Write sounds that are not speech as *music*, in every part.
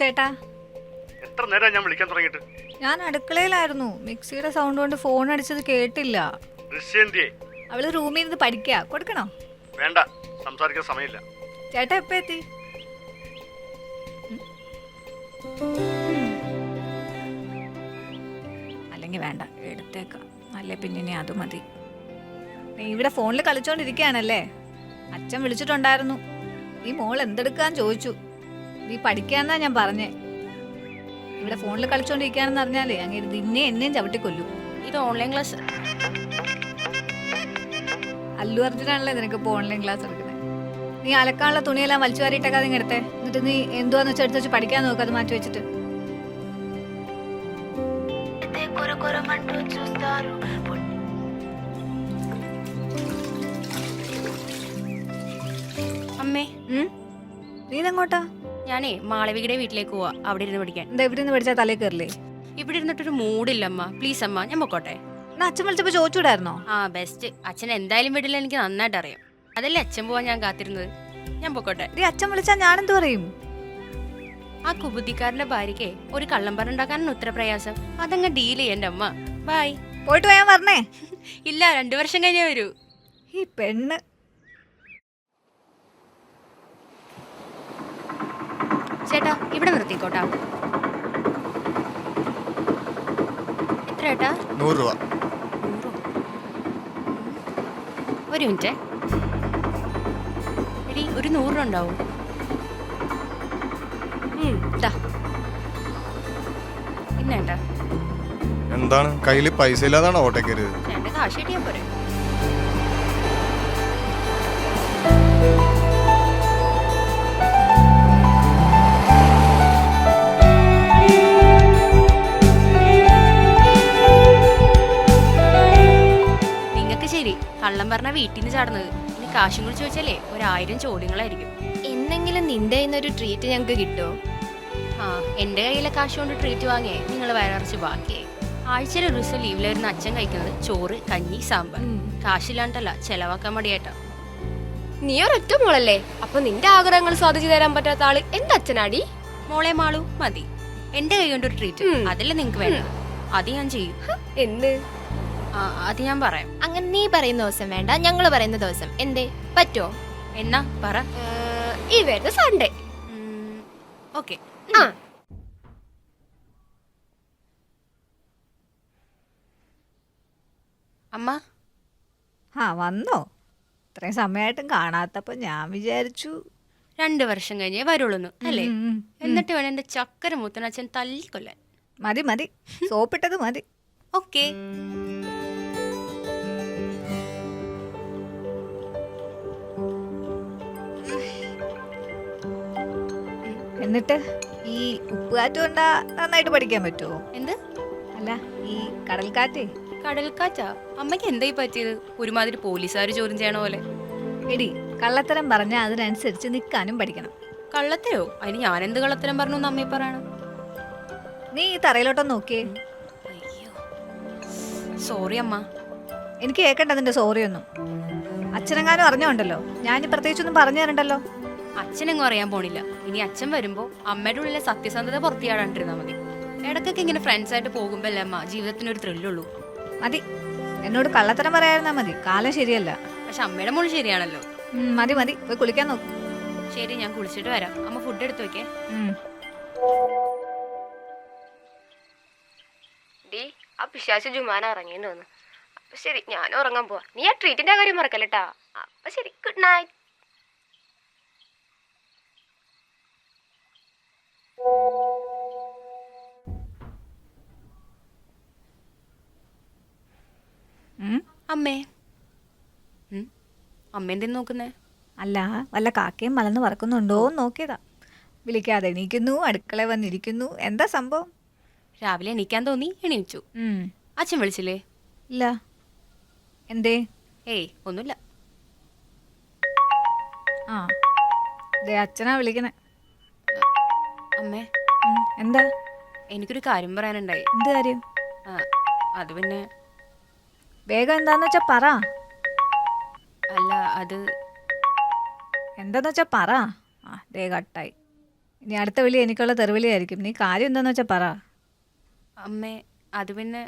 ചേട്ടാ? എത്ര നേരം ഞാൻ വിളിക്കാൻ തുടങ്ങിയിട്ട്? ഞാൻ അടുക്കളയിലായിരുന്നു. മിക്സിയുടെ സൗണ്ട് കൊണ്ട് ഫോൺ അടിച്ചത് കേട്ടില്ല. അവൾ റൂമിൽ നിന്ന് പഠിക്കുക കൊടുക്കണോ? വേണ്ട. സംസാരിക്കാൻ സമയമില്ല. ചേട്ടാ എപ്പ എത്തി? അല്ലെങ്കിൽ വേണ്ട. എടുത്തേക്കാം. അല്ലേ പിന്നെ ഇനി അത് മതി. നീ ഇവിടെ ഫോണിൽ കളിച്ചോണ്ടിരിക്കുകയാണല്ലേ അച്ഛൻ വിളിച്ചിട്ടുണ്ടായിരുന്നു. ഈ മോൾ എന്തെടുക്കാൻ ചോദിച്ചു. നീ പഠിക്കാന്നാ ഞാൻ പറഞ്ഞേ. ഇവിടെ ഫോണിൽ കളിച്ചോണ്ടിരിക്കാന്ന് അറിഞ്ഞാലേ അങ്ങനെ നിന്നെ എന്നെയും ചവിട്ടിക്കൊല്ലു. ഇത് ഓൺലൈൻ ക്ലാസ് അല്ലു അർജുനാണല്ലേ നിനക്ക് ഇപ്പോൾ ഓൺലൈൻ ക്ലാസ് എടുക്കുന്നത് നീ അലക്കാനുള്ള തുണിയെല്ലാം വലിച്ചു വാരിയിട്ടൊക്കെ അതിങ്ങനെ എടുത്തേ. എന്നിട്ട് നീ എന്തുവാന്ന് വെച്ചാൽ എടുത്ത് വെച്ച് പഠിക്കാൻ നോക്കുക അത് മാറ്റി വെച്ചിട്ട്. അമ്മേ? നീ ഇതെങ്ങോട്ടാ? ഞാനേ മാളവികയുടെ വീട്ടിലേക്ക് പോവാ. അവിടെ ഇരുന്ന് പഠിക്കാൻ. എന്താ ഇവിടെ നിന്ന് പഠിച്ചാൽ തലേ കയറില്ലേ? ഇവിടെ ഇരുന്നിട്ടൊരു മൂടില്ല അമ്മ. പ്ലീസ് അമ്മ ഞാൻ പൊക്കോട്ടെ. എന്നാ അച്ഛൻ വിളിച്ചപ്പോ ചോദിച്ചൂടായിരുന്നോ? ആ ബെസ്റ്റ് അച്ഛൻ എന്തായാലും വിടില്ല എനിക്ക് നന്നായിട്ട് അറിയാം അതല്ലേ അച്ഛൻ പോവാൻ ഞാൻ കാത്തിരുന്നത്? ഞാൻ പൊക്കോട്ടെ. അച്ഛൻ വിളിച്ചാൽ ഞാൻ എന്ത് പറയും? ആ കുബുദ്ധിക്കാരന്റെ ഭാര്യയ്ക്ക് ഒരു കള്ളം പറഞ്ഞുണ്ടാക്കാനാണ് ഉത്തര പ്രയാസം. അതങ്ങ് ഡീൽ ചെയ്യന്റെ അമ്മ. ബായ് പോയിട്ട് പോയാൻ പറഞ്ഞേ ഇല്ല രണ്ടു വർഷം കഴിഞ്ഞേ വരൂ. ഈ പെണ്ണ്. ചേട്ടാ ഇവിടെ നിർത്തിക്കോട്ടാ. എത്ര ഏട്ടാ? നൂറ് രൂപ. ഒരു മിനിറ്റ്. എടി ഒരു നൂറ് രൂപ ഉണ്ടാവും. എന്താണ്? കയ്യിൽ പൈസ ഇല്ലാതാണോ ഓട്ടോ കയറിയത്? ചേട്ടന്റെ കാശ് കിട്ടിയാ പോരെ. കള്ളം പറഞ്ഞ വീട്ടിൽ നിന്ന് ചാടുന്നത്. ഇനി കാശും കൂടി ചോദിച്ചാലേ ഒരായിരം ചോദ്യങ്ങളായിരിക്കും. എന്നെങ്കിലും നിന്റെ ഒരു ട്രീറ്റ് ഞങ്ങൾക്ക് കിട്ടുമോ ആ എന്റെ കയ്യിലെ കാശ് കൊണ്ട് ട്രീറ്റ് വാങ്ങിയേ. നിങ്ങൾ വയറച്ച് ബാക്കിയായി ആഴ്ചയിൽ ഒരു ദിവസം ലീവിലായിരുന്ന അച്ഛൻ കഴിക്കുന്നത്. ചോറ് കഞ്ഞി സാമ്പാർ. കാശില്ലാണ്ടല്ല ചെലവാക്കാൻ മടിയായിട്ടാ നീ ഒരൊറ്റ മോളല്ലേ? അപ്പൊ നിന്റെ ആഗ്രഹങ്ങൾ സാധിച്ചു തരാൻ പറ്റാത്ത ആൾ എന്റെ അച്ഛനാടി? മോളെ മാളു മതി. എന്റെ കൈ കൊണ്ട് ഒരു ട്രീറ്റ്. അതല്ലേ നിങ്ങക്ക് വേണ്ട അത് ഞാൻ ചെയ്യും. എന്ത് ആ അത് ഞാൻ പറയാം. അങ്ങനെ നീ പറയുന്ന ദിവസം വേണ്ട ഞങ്ങൾ പറയുന്ന ദിവസം. എന്തേ? പറ്റോ എന്നാ പറ. ഈ വരുന്ന സൺഡേ ഓക്കെ. ആ. അമ്മ? ആ വന്നോ. ഇത്രയും സമയമായിട്ടും കാണാത്തപ്പോ ഞാൻ വിചാരിച്ചു. രണ്ടു വർഷം കഴിഞ്ഞേ വരുള്ളൂ അല്ലേ? ഉം. എന്നിട്ട് വേണം എന്റെ ചക്കര മൂത്തനച്ഛൻ തല്ലിക്കൊല്ലാൻ. മതി മതി. സോപ്പിട്ടത് മതി. ഓക്കെ. എന്നിട്ട് ഈ ഉപ്പുകാറ്റ് കൊണ്ടാ നന്നായിട്ട് പഠിക്കാൻ പറ്റുമോ എന്ത്? അല്ല ഈ കടൽക്കാറ്റ്. കടൽക്കാറ്റാ? അമ്മയ്ക്ക് എന്തായി പറ്റിയത്? ഒരുമാതിരി പോലീസുകാർ ചോദ്യം ചെയ്യണ പോലെ. എടി കള്ളത്തരം പറഞ്ഞ അതിനനുസരിച്ച് നിൽക്കാനും പഠിക്കണം. കള്ളത്തരോ അതിന് ഞാൻ എന്ത് കള്ളത്തരം പറഞ്ഞു അമ്മയെ പറയണം. നീ ഈ തറയിലോട്ടൊന്ന് നോക്കിയേ. അയ്യോ. സോറി അമ്മ. എനിക്ക് കേൾക്കണ്ട അതിന്റെ സോറി ഒന്നും. അച്ഛനെങ്ങാനും അറിഞ്ഞോണ്ടല്ലോ. ഞാൻ പ്രത്യേകിച്ചൊന്നും പറഞ്ഞു തരണ്ടല്ലോ അച്ഛനെങ്ങും അറിയാൻ പോണില്ല. ഇനി അച്ഛൻ വരുമ്പോ അമ്മയുടെ ഉള്ളിലെ സത്യസന്ധത പുറത്തിയാടാണ്ടിരുന്നാ മതി. ഇടക്കൊക്കെ ഇങ്ങനെ ഫ്രണ്ട്സ് ആയിട്ട് പോകുമ്പോല്ലേ അമ്മ ജീവിതത്തിന് ഒരു ത്രില്ലുള്ളൂ മതി. എന്നോട് കള്ളത്തരം പറയായിരുന്നാ മതി. കാലം ശരിയല്ല. പക്ഷെ അമ്മയുടെ മോൾ ശരിയാണല്ലോ. മതി മതി. പോയി കുളിക്കാൻ നോക്കും. ശരി ഞാൻ കുളിച്ചിട്ട് വരാം. അമ്മ ഫുഡ് എടുത്തു വെക്കേ. ഡി ആ പിശാശ് ജുമാന ഇറങ്ങിയെന്ന് തോന്നുന്നു. ശരി ഞാനും ഉറങ്ങാൻ പോവാ. നീ ആ ട്രീറ്റിന്റെ കാര്യം മറക്കല്ലേട്ടാ? അപ്പൊ ശരി ഗുഡ് നൈറ്റ് അമ്മേ. അമ്മേന്റെ നോക്കുന്നേ? അല്ല വല്ല കാക്കയും മലന്ന് പറക്കുന്നുണ്ടോ എന്ന് നോക്കിയതാ. വിളിക്കാതെ എണീക്കുന്നു അടുക്കള വന്നിരിക്കുന്നു. എന്താ സംഭവം? രാവിലെ എണീക്കാൻ തോന്നി എണീച്ചു. ഉം, അച്ഛൻ വിളിച്ചില്ലേ? ഇല്ല. എന്തേ? ഏയ് ഒന്നുമില്ല. ആ. ദേ അച്ഛനാ വിളിക്കണേ. അമ്മേ. എന്താ? എനിക്കൊരു കാര്യം പറയാനുണ്ടായി. എന്ത് കാര്യം? അത് പിന്നെ വേഗം എന്താന്ന് വെച്ചാ പറ. അല്ല അത് എന്താന്ന് വെച്ചാ പറ. ആ ദേ കട്ടായി. ഇനി അടുത്ത വിളി എനിക്കുള്ള തെറിവിളിയായിരിക്കും. നീ കാര്യം എന്താന്ന് വെച്ചാ പറ. അമ്മേ അത് പിന്നെ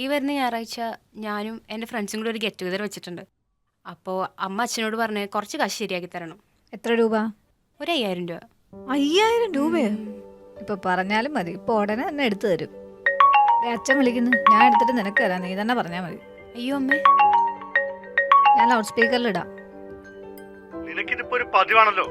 ഈ വരുന്ന ഞായറാഴ്ച ഞാനും എന്റെ ഫ്രണ്ട്സും കൂടി ഒരു ഗെറ്റ് ടുഗദർ വെച്ചിട്ടുണ്ട്. അപ്പോൾ അമ്മ അച്ഛനോട് പറഞ്ഞ് കുറച്ച് കാശ് ശരിയാക്കി തരണം. എത്ര രൂപ? ഒരു അയ്യായിരം രൂപ. അയ്യായിരം രൂപയോ? ഇപ്പൊ പറഞ്ഞാലും മതി. ഇപ്പൊ ഉടനെ തന്നെ എടുത്തു തരും. അച്ഛൻ വിളിക്കുന്നു. ഞാൻ എടുത്തിട്ട് നിനക്ക് തരാം. നീ തന്നെ പറഞ്ഞാൽ മതി. അയ്യോ അമ്മേ. ഞാൻ ലൗഡ് സ്പീക്കറിൽ ഇടാം നിനക്കിതിപ്പോ ഒരു പതിവാണല്ലോ.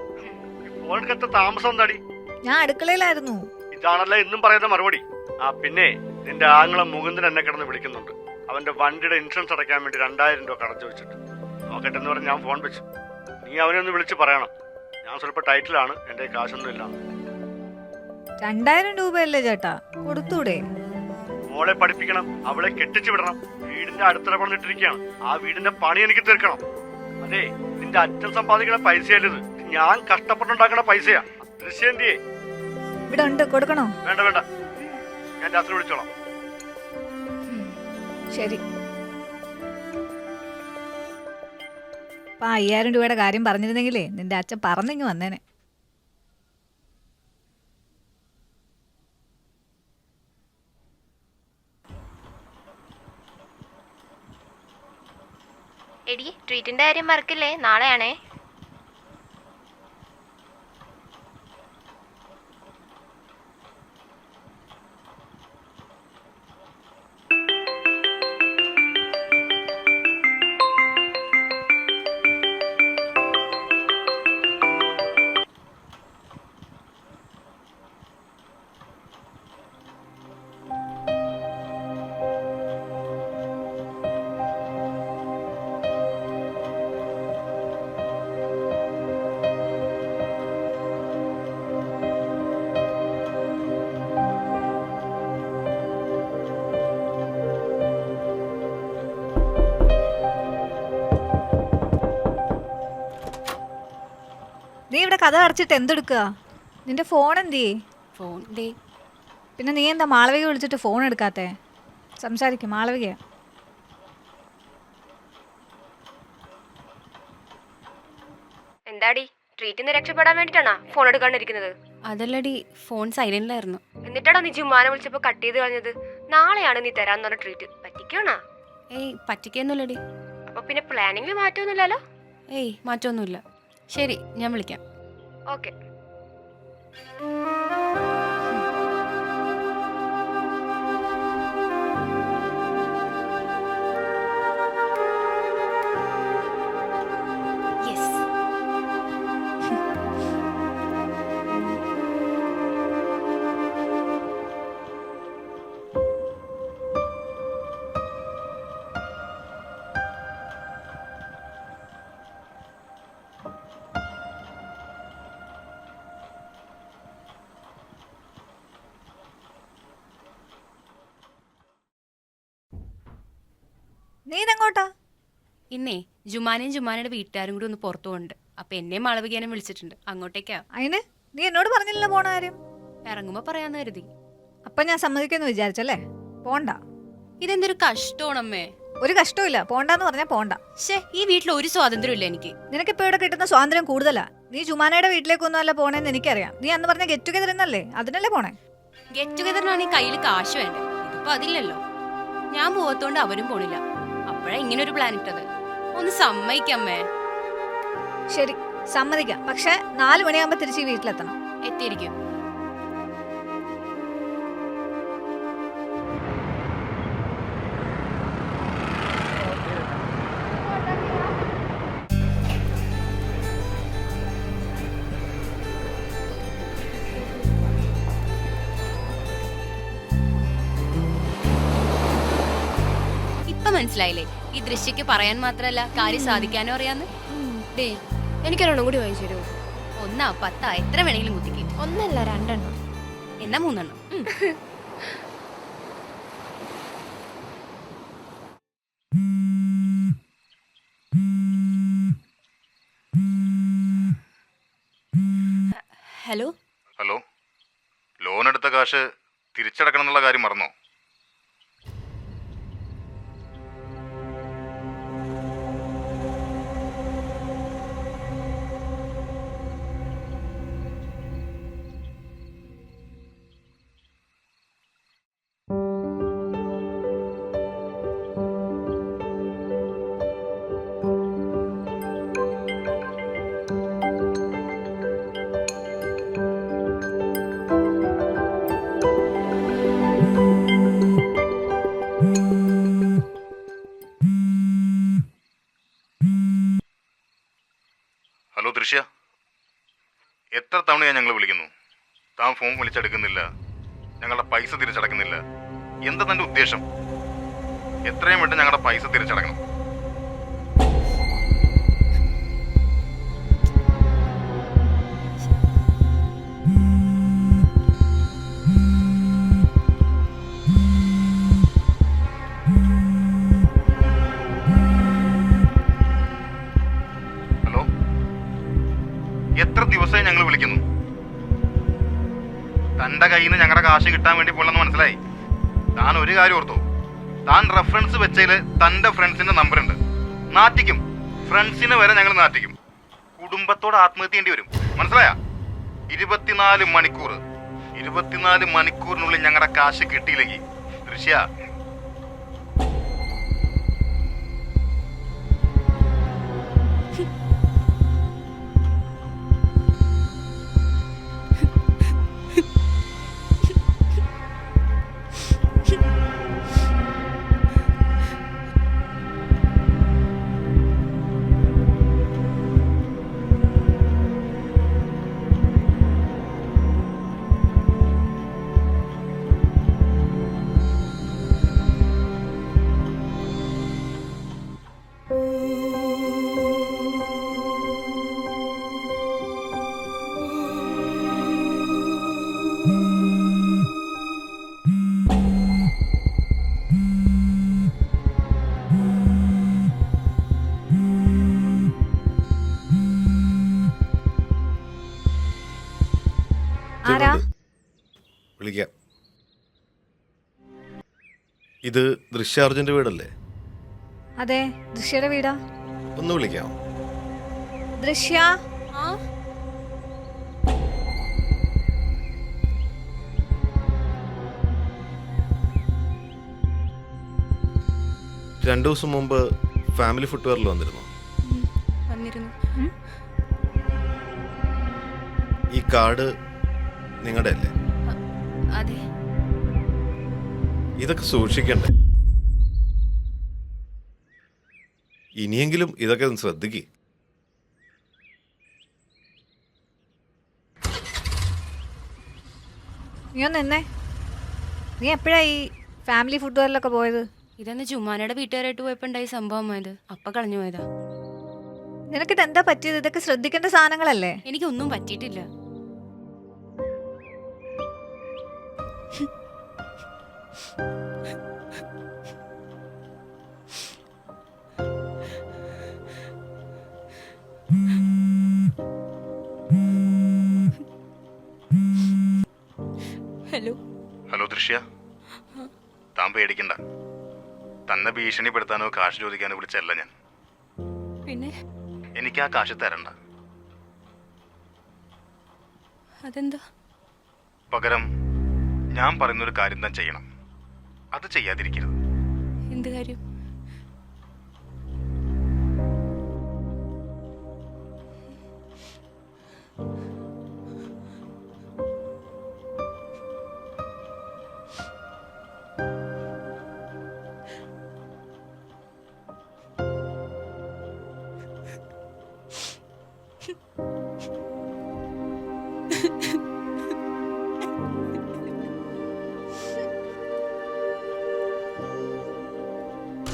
താമസം എന്താടി? ഞാൻ അടുക്കളയിലായിരുന്നു. ഇതാണല്ലോ എന്നും പറയുന്ന മറുപടി. ആ പിന്നെ നിന്റെ ആങ്ങളെ മുകുന്ദൻ എന്നെ കിടന്ന് വിളിക്കുന്നുണ്ട്. അവന്റെ വണ്ടിയുടെ ഇൻഷുറൻസ് അടയ്ക്കാൻ വേണ്ടി രണ്ടായിരം രൂപ കടച്ചു വെച്ചിട്ട് നോക്കട്ടെ എന്ന് പറഞ്ഞ് ഞാൻ ഫോൺ വെച്ചു. നീ അവനെ ഒന്ന് വിളിച്ച് പറയണം. ഞാൻ സ്വല്പ ടൈറ്റിലാണ് എന്റെ കാശൊന്നും ഇല്ല രണ്ടായിരം രൂപയല്ലേ ചേട്ടാ? കൊടുത്തൂടെ? മോളെ പഠിപ്പിക്കണം അവളെ കെട്ടിച്ചു വിടണം. വീടിന്റെ അടുത്തിടെ പണിട്ടിരിക്കുകയാണ് ആ വീടിന്റെ പണി എനിക്ക് തീർക്കണം. അതെ നിന്റെ അച്ഛൻ സമ്പാദിക്കുന്ന പൈസയല്ലത് അല്ലത് ഞാൻ കഷ്ടപ്പെട്ടുണ്ടാക്കുന്ന പൈസയാ. ദൃശ്യന്തിയെ ഇവിടെ ഉണ്ട് കൊടുക്കണോ? വേണ്ട വേണ്ട. ഞാൻ രാത്രി വിളിച്ചോളാം. ശരി. അപ്പൊ അയ്യായിരം രൂപയുടെ കാര്യം പറഞ്ഞിരുന്നെങ്കിലേ നിന്റെ അച്ഛൻ പറഞ്ഞിങ്ങ് വന്നേനെ. എടി ട്രീറ്റിന്റെ കാര്യം മറക്കില്ലേ? നാളെയാണേ. കഥ അടച്ചിട്ട് എന്തെടുക്കുക? നിന്റെ ഫോൺ എന്തേ ഫോൺ ദേ. പിന്നെ നീ എന്താ മാളവിക വിളിച്ചിട്ട് ഫോൺ എടുക്കാത്തെ? സംസാരിക്കും മാളവിക എന്താടി? ട്രീറ്റിന്ന് രക്ഷപ്പെടാൻ വേണ്ടിട്ടാണോ ഫോൺ എടുക്കാണ്ടിരിക്കുന്നത്? അതല്ലടി ഫോൺ സൈലന്റിലായിരുന്നു എന്നിട്ടാണോ നീ ജുമാനെ വിളിച്ചപ്പോ കട്ട് ചെയ്ത് കളഞ്ഞത്? നാളെയാണ് നീ തരാന്ന് പറഞ്ഞ ട്രീറ്റ് പറ്റിക്കണോ? ഏയ് പറ്റിക്കൊന്നുമില്ലടി. അപ്പൊ പിന്നെ പ്ലാനിങ്ങിൽ മാറ്റൊന്നുമില്ലല്ലോ? ഏയ് മാറ്റൊന്നുമില്ല. ശരി ഞാൻ വിളിക്കാം. ഓക്കെ നീ ഇതെങ്ങോട്ടാ ഇന്നേ ജുമാനയും ജുമാനയുടെ വീട്ടുകാരും കൂടി ഒന്ന് പുറത്തു പോകുന്നുണ്ട് അപ്പൊ എന്നെയും മളവികേനും വിളിച്ചിട്ടുണ്ട്. അങ്ങോട്ടേക്കാ. അതിന് നീ എന്നോട് പറഞ്ഞില്ലല്ലോ പോണ കാര്യം? ഇറങ്ങുമ്പോ പറയാന്ന് കരുതി. അപ്പൊ ഞാൻ സമ്മതിക്കുമെന്ന് വിചാരിച്ചല്ലേ? പോണ്ട. ഇതെന്തൊരു കഷ്ടമാണമ്മേ. ഒരു കഷ്ടമില്ല പോണ്ടെന്ന് പറഞ്ഞാൽ പോണ്ട. ശേ ഈ വീട്ടിൽ ഒരു സ്വാതന്ത്ര്യം ഇല്ല എനിക്ക് ഇപ്പൊ ഇവിടെ കിട്ടുന്ന സ്വാതന്ത്ര്യം കൂടുതലാ. നീ ജുമാനയുടെ വീട്ടിലേക്കൊന്നും അല്ല പോണേന്ന് എനിക്കറിയാം. നീ അന്ന് പറഞ്ഞ ഗെറ്റ് ടുഗദർ എന്നല്ലേ? അതിനല്ലേ പോണേ? ഗെറ്റ് ടുഗദറിനാണ് ഈ കയ്യിൽ കാശ് വേണ്ടേ? ഇതിപ്പോ അതില്ലല്ലോ. ഞാൻ പോകത്തോണ്ട് അവരും പോണില്ല. അപ്പോഴാ ഇങ്ങനെ ഒരു പ്ലാൻ ഇട്ടത്. ഒന്ന് സമ്മതിക്കമ്മേ ശരി സമ്മതിക്കാം. പക്ഷെ നാല് മണിയാകുമ്പോ തിരിച്ച് വീട്ടിലെത്തണം. എത്തിയിരിക്കും. മനസ്സിലായില്ലേ? ഈ ദൃശ്യക്ക് പറയാൻ മാത്രല്ല കാര്യം സാധിക്കാനും അറിയാന്ന്? ഡേ എനിക്കൊരെണ്ണം കൂടി വാങ്ങിച്ചു തരുമോ? ഒന്നാ പത്താ എത്ര വേണമെങ്കിലും കുത്തിക്ക്. ഒന്നല്ല രണ്ടെണ്ണം. എന്നാ മൂന്നെണ്ണം. ഹലോ? ഹലോ? ലോൺ എടുത്ത കാശ് തിരിച്ചടക്കണം എന്നുള്ള കാര്യം മറന്നോ? സമയം ഞങ്ങൾ വിളിക്കുന്നു. താൻ ഫോൺ വിളിച്ചെടുക്കുന്നില്ല. ഞങ്ങളുടെ പൈസ തിരിച്ചടക്കുന്നില്ല. എന്താ തന്റെ ഉദ്ദേശം? എത്രയും വേണ്ട ഞങ്ങളുടെ പൈസ തിരിച്ചടക്കണം. തന്റെ കയ്യിൽ നിന്ന് ഞങ്ങളുടെ കാശ് കിട്ടാൻ വേണ്ടി പോലെന്ന് മനസ്സിലായി. താൻ ഒരു കാര്യം ഓർത്തു. താൻ റെഫറൻസ് വെച്ചതിൽ ഫ്രണ്ട്സിന്റെ നമ്പർ ഉണ്ട് നാറ്റിക്കും. ഫ്രണ്ട്സിനെ വരെ ഞങ്ങൾ നാട്ടിക്കും കുടുംബത്തോട് ആത്മഹത്യ ചെയ്യേണ്ടി വരും. മനസ്സിലായ? ഇരുപത്തിനാല് മണിക്കൂർ ഇരുപത്തിനാല് മണിക്കൂറിനുള്ളിൽ ഞങ്ങളുടെ കാശ് കിട്ടിയില്ലെങ്കിൽ ദൃശ്യ ഇത് ദൃശ്യാർജുന്റെ വീടല്ലേ? അതെ ദൃശ്യയുടെ വീടാ. ഒന്ന് വിളിക്കാം. ദൃശ്യ? ആ? രണ്ടു ദിവസം മുമ്പ് ഫാമിലി ഫുട്വെയറിൽ വന്നിരുന്നു. വന്നിരുന്നു. ഈ കാർഡ് നിങ്ങളുടെ അല്ലേ അതെ. ഇതൊക്കെ സൂക്ഷിക്കണ്ടേ? ഇനിയെങ്കിലും ഇതൊക്കെ ഒന്ന് ശ്രദ്ധിക്കേ. നീ ഒന്ന് നിന്നേ. നീ എപ്പോഴാ ഈ ഫാമിലി ഫുട്വെയറിലൊക്കെ പോയത്? ഇതെന്ന് ജുമാനയുടെ വീട്ടുകാരായിട്ട് പോയപ്പോ ഉണ്ടായ സംഭവമായത് അപ്പ കളഞ്ഞു പോയതാ. നിനക്കിത് എന്താ പറ്റിയത്? ഇതൊക്കെ ശ്രദ്ധിക്കേണ്ട സാധനങ്ങളല്ലേ? എനിക്കൊന്നും പറ്റിയിട്ടില്ല. ഹലോ. ഹലോ ദൃശ്യ. താൻ പേടിക്കണ്ട. തന്നെ ഭീഷണിപ്പെടുത്താനോ കാശ് ചോദിക്കാനോ വിളിച്ചല്ല ഞാൻ. പിന്നെ? എനിക്ക് ആ കാശ് തരണ്ട. അതെന്താ? പകരം ഞാൻ പറയുന്നൊരു കാര്യം താൻ ചെയ്യണം. അത് ചെയ്യാതിരിക്കരുത്. എന്ത് കാര്യം?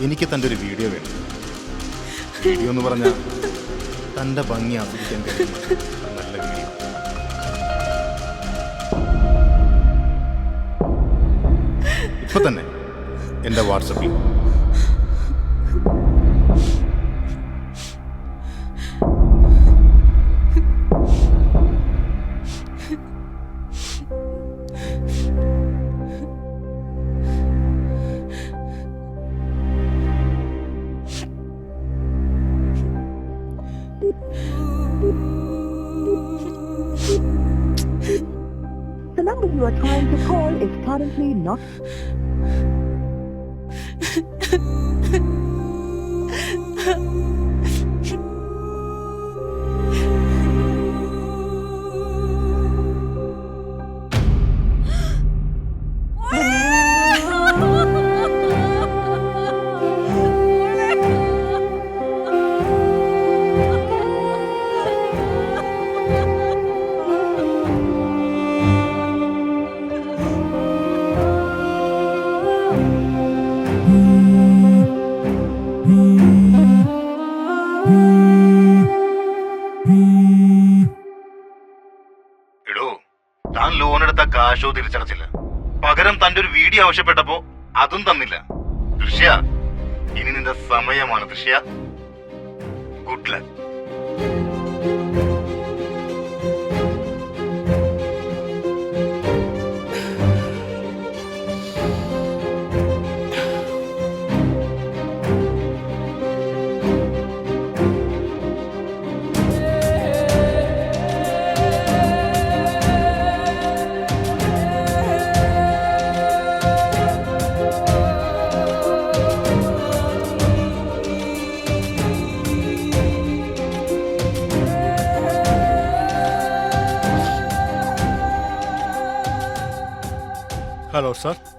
എനിക്ക് തന്റെ ഒരു വീഡിയോ വേണം. വീഡിയോ എന്ന് പറഞ്ഞാൽ തന്റെ ഭംഗി ആസ്വദിക്കാൻ കഴിയുന്ന നല്ല വീഡിയോ. ഇപ്പൊ തന്നെ എന്റെ വാട്സപ്പിൽ number you are trying to call is currently not *laughs* കാശോ തിരിച്ചടച്ചില്ല. പകരം തന്റെ ഒരു വീഡിയോ ആവശ്യപ്പെട്ടപ്പോ അതും തന്നില്ല. ദൃശ്യ ഇനി നിന്റെ സമയമാണ് ദൃശ്യ. Hello sir